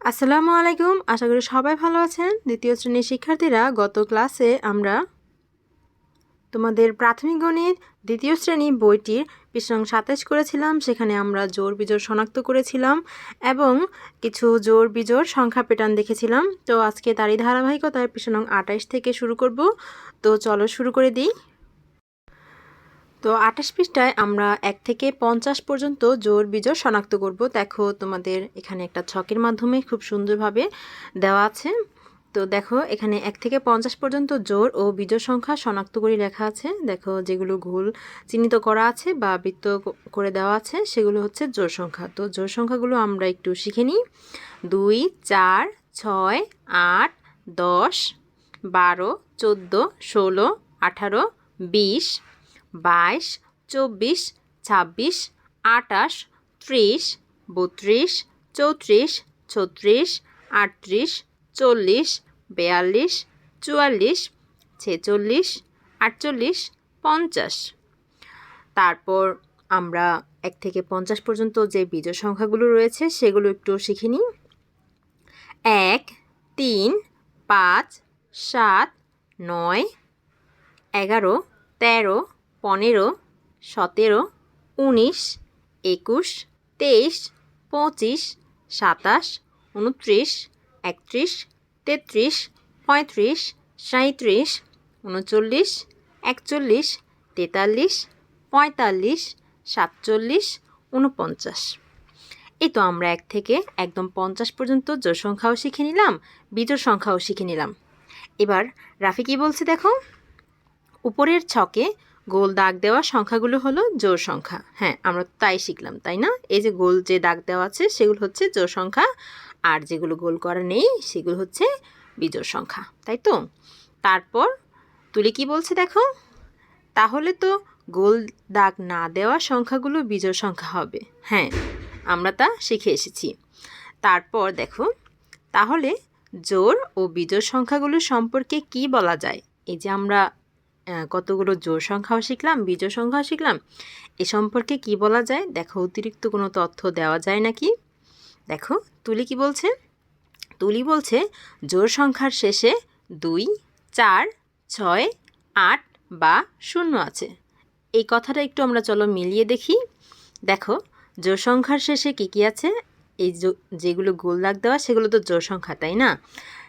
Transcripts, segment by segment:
আসসালামু আলাইকুম। আশা করি সবাই ভালো আছেন। দ্বিতীয় শ্রেণির শিক্ষার্থীরা, গত ক্লাসে আমরা তোমাদের প্রাথমিক গণিত, দ্বিতীয় শ্রেণি বইটির পৃষ্ঠাং সাতাশ করেছিলাম। সেখানে আমরা জোর বিজোড় শনাক্ত করেছিলাম এবং কিছু জোর বিজোড় সংখ্যা প্যাটার্ন দেখেছিলাম। তো আজকে তারই ধারাবাহিকতায় পৃষ্ঠাং আঠাশ থেকে শুরু করব। তো চলো শুরু করে দিই। তো আঠাশ পৃষ্ঠায় আমরা এক থেকে পঞ্চাশ পর্যন্ত জোর বিজোড় শনাক্ত করব। দেখো তোমাদের এখানে একটা ছকের মাধ্যমে খুব সুন্দরভাবে দেওয়া আছে। তো দেখো এখানে এক থেকে পঞ্চাশ পর্যন্ত জোর ও বিজোড় সংখ্যা শনাক্ত করে লেখা আছে। দেখো যেগুলো ঘুল চিহ্নিত করা আছে বা বৃত্ত করে দেওয়া আছে, সেগুলো হচ্ছে জোর সংখ্যা। তো জোর সংখ্যাগুলো আমরা একটু শিখে নিই। দুই, চার, ছয়, আট, দশ, বারো, চোদ্দ, ষোলো, আঠারো, বিশ বাইশ, চব্বিশ, ছাব্বিশ আটাশ ত্রিশ, বত্রিশ, চৌত্রিশ, ছত্রিশ, আটত্রিশ, চল্লিশ, বেয়াল্লিশ, চুয়াল্লিশ, ছেচল্লিশ, আটচল্লিশ, পঞ্চাশ। তারপর আমরা এক থেকে পঞ্চাশ পর্যন্ত যে বীজোড় সংখ্যাগুলো রয়েছে সেগুলো একটু শিখে নিই। এক, তিন, পাঁচ, সাত, নয়, এগারো, তেরো পনেরো, সতেরো, উনিশ, একুশ, তেইশ, পঁচিশ, সাতাশ, উনত্রিশ, একত্রিশ, তেত্রিশ, পঁয়ত্রিশ সাঁত্রিশ উনচল্লিশ, একচল্লিশ, তেতাল্লিশ, পঁয়তাল্লিশ, সাতচল্লিশ, উনপঞ্চাশ। এই তো আমরা এক থেকে একদম পঞ্চাশ পর্যন্ত জোর সংখ্যাও শিখে নিলাম, বিজোড় সংখ্যাও শিখে নিলাম। এবার রাফি কী বলছে দেখো? উপরের ছকে গোল দাগ দেওয়া সংখ্যাগুলো হলো জোর সংখ্যা। হ্যাঁ আমরা তাই শিখলাম, তাই না? এই যে গোল যে দাগ দেওয়া আছে, সেগুলো হচ্ছে জোর সংখ্যা, আর যেগুলো গোল করা নেই, সেগুলো হচ্ছে বিজোড় সংখ্যা, তাই তো? তারপর তুলি কি বলছে দেখো? তাহলে তো গোল দাগ না দেওয়া সংখ্যাগুলো বিজোড় সংখ্যা হবে। হ্যাঁ আমরা তা শিখে এসেছি। তারপর দেখো, তাহলে জোর ও বিজোড় সংখ্যাগুলো সম্পর্কে কি বলা যায়? এই যে আমরা কতগুলো জোর সংখ্যাও শিখলাম, বিজোড় সংখ্যাও শিখলাম। এ সম্পর্কে কি বলা যায়? দেখো, অতিরিক্ত কোনো তথ্য দেওয়া যায় নাকি? দেখো, তুলি কি বলছে? তুলি বলছে, জোর সংখ্যার শেষে দুই, চার, ছয়, আট বা শূন্য আছে। এই কথাটা একটু আমরা চলো মিলিয়ে দেখি। দেখো, জোর সংখ্যার শেষে কী কী আছে? এই যেগুলো গোল দাগ দেওয়া, সেগুলো তো জোর সংখ্যা, তাই না?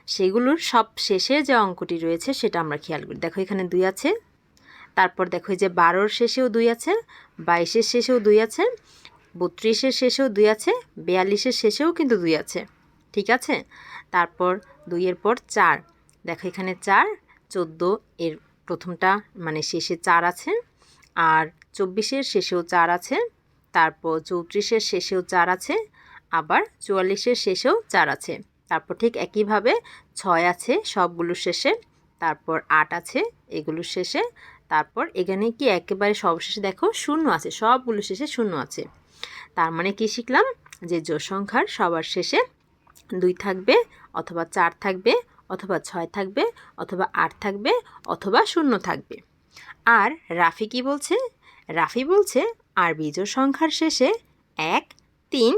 সেগুলোর সব শেষে যে অঙ্কটি রয়েছে সেটা আমরা খেয়াল করি। দেখো এখানে দুই আছে, তারপর দেখো যে বারোর শেষেও দুই আছে, বাইশের শেষেও দুই আছে, বত্রিশের শেষেও দুই আছে, বিয়াল্লিশের শেষেও কিন্তু দুই আছে, ঠিক আছে? তারপর দুইয়ের পর চার, দেখো এখানে চার, চোদ্দ এর প্রথমটা মানে শেষে চার আছে, আর চব্বিশের শেষেও চার আছে, তারপর চৌত্রিশের শেষেও চার আছে, আবার চুয়াল্লিশের শেষেও চার আছে। তারপর ঠিক একইভাবে ছয় আছে সবগুলোর শেষে, তারপর আট আছে এগুলোর শেষে, তারপর এখানে কি একেবারে সবশেষে দেখো শূন্য আছে, সবগুলো শেষে শূন্য আছে। তার মানে কি শিখলাম? যে জোর সংখ্যার সবার শেষে দুই থাকবে, অথবা চার থাকবে, অথবা ছয় থাকবে, অথবা আট থাকবে, অথবা শূন্য থাকবে। আর রাফি কি বলছে? রাফি বলছে, আর বিজোর সংখ্যার শেষে এক, তিন,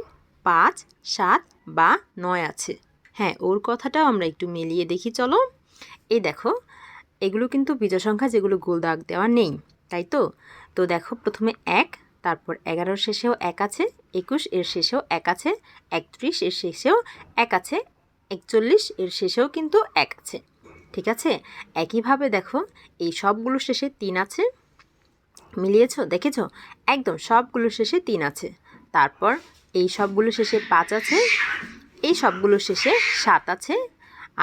পাঁচ, সাত বা নয় আছে। হ্যাঁ ওর কথাটাও আমরা একটু মিলিয়ে দেখি, চলো। এই দেখো, এগুলো কিন্তু বিজয় সংখ্যা যেগুলো গোল দাগ দেওয়া নেই, তাই তো? তো দেখো, প্রথমে এক, তারপর এগারোর শেষেও এক আছে, একুশ এর শেষেও এক আছে, একত্রিশ এর শেষেও এক আছে, একচল্লিশ এর শেষেও কিন্তু এক আছে, ঠিক আছে? একইভাবে দেখো, এই সবগুলো শেষে তিন আছে, মিলিয়েছ? দেখেছ? একদম সবগুলো শেষে তিন আছে, তারপর এই সবগুলো শেষে পাঁচ আছে এই সবগুলো শেষে সাত আছে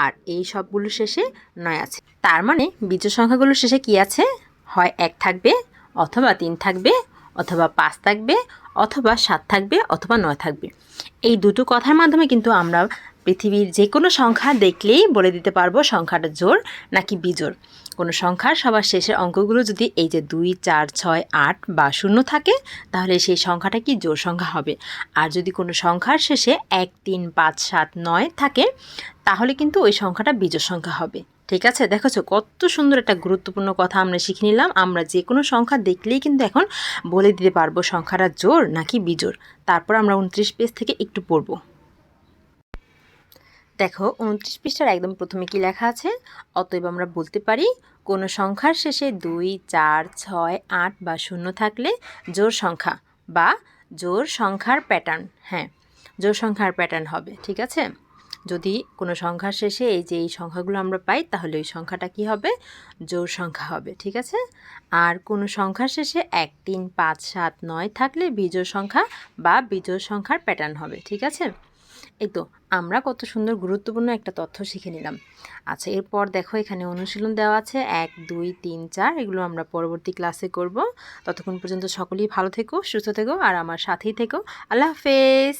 আর এই সবগুলো শেষে নয় আছে। তার মানে বীজ সংখ্যাগুলোর শেষে কি আছে? হয় এক থাকবে, অথবা তিন থাকবে, অথবা পাঁচ থাকবে, অথবা সাত থাকবে, অথবা নয় থাকবে। এই দুটো কথার মাধ্যমে কিন্তু আমরা পৃথিবীর যে কোনো সংখ্যা দেখলেই বলে দিতে পারব সংখ্যাটা জোর নাকি বিজোর কোনো সংখ্যার সবার শেষের অঙ্কগুলো যদি এই যে দুই, চার, ছয়, আট বা শূন্য থাকে, তাহলে সেই সংখ্যাটা কি জোর সংখ্যা হবে? আর যদি কোনো সংখ্যার শেষে এক, তিন, পাঁচ, সাত, নয় থাকে, তাহলে কিন্তু ওই সংখ্যাটা বিজোর সংখ্যা হবে। ঠিক আছে? দেখেছ? কত সুন্দর একটা গুরুত্বপূর্ণ কথা আমরা শিখে নিলাম। আমরা যে কোনো সংখ্যা দেখলেই কিন্তু এখন বলে দিতে পারব সংখ্যাটা জোর নাকি বিজোর তারপর আমরা উনত্রিশ পেজ থেকে একটু পড়ব। দেখো, উনত্রিশ পৃষ্ঠার একদম প্রথমে কি লেখা আছে? অতএব আমরা বলতে পারি, কোনো সংখ্যার শেষে দুই, চার, ছয়, আট বা শূন্য থাকলে জোর সংখ্যা বা জোর সংখ্যার প্যাটার্ন হ্যাঁ জোর সংখ্যার প্যাটার্ন হবে, ঠিক আছে? যদি কোনো সংখ্যার শেষে এই যে এই সংখ্যাগুলো আমরা পাই, তাহলে ওই সংখ্যাটা কি হবে? জোর সংখ্যা হবে, ঠিক আছে? আর কোনো সংখ্যার শেষে এক, তিন, পাঁচ, সাত, নয় থাকলে বিজোড় সংখ্যা বা বিজোড় সংখ্যার প্যাটার্ন হবে, ঠিক আছে? এই তো আমরা কত সুন্দর গুরুত্বপূর্ণ একটা তথ্য শিখে নিলাম। আচ্ছা এরপর দেখো এখানে অনুশীলন দেওয়া আছে। এক, দুই, তিন, চার, এগুলো আমরা পরবর্তী ক্লাসে করব। ততক্ষণ পর্যন্ত সকলেই ভালো থেকো, সুস্থ থেকো, আর আমার সাথেই থেকো। আল্লাহ হাফেজ!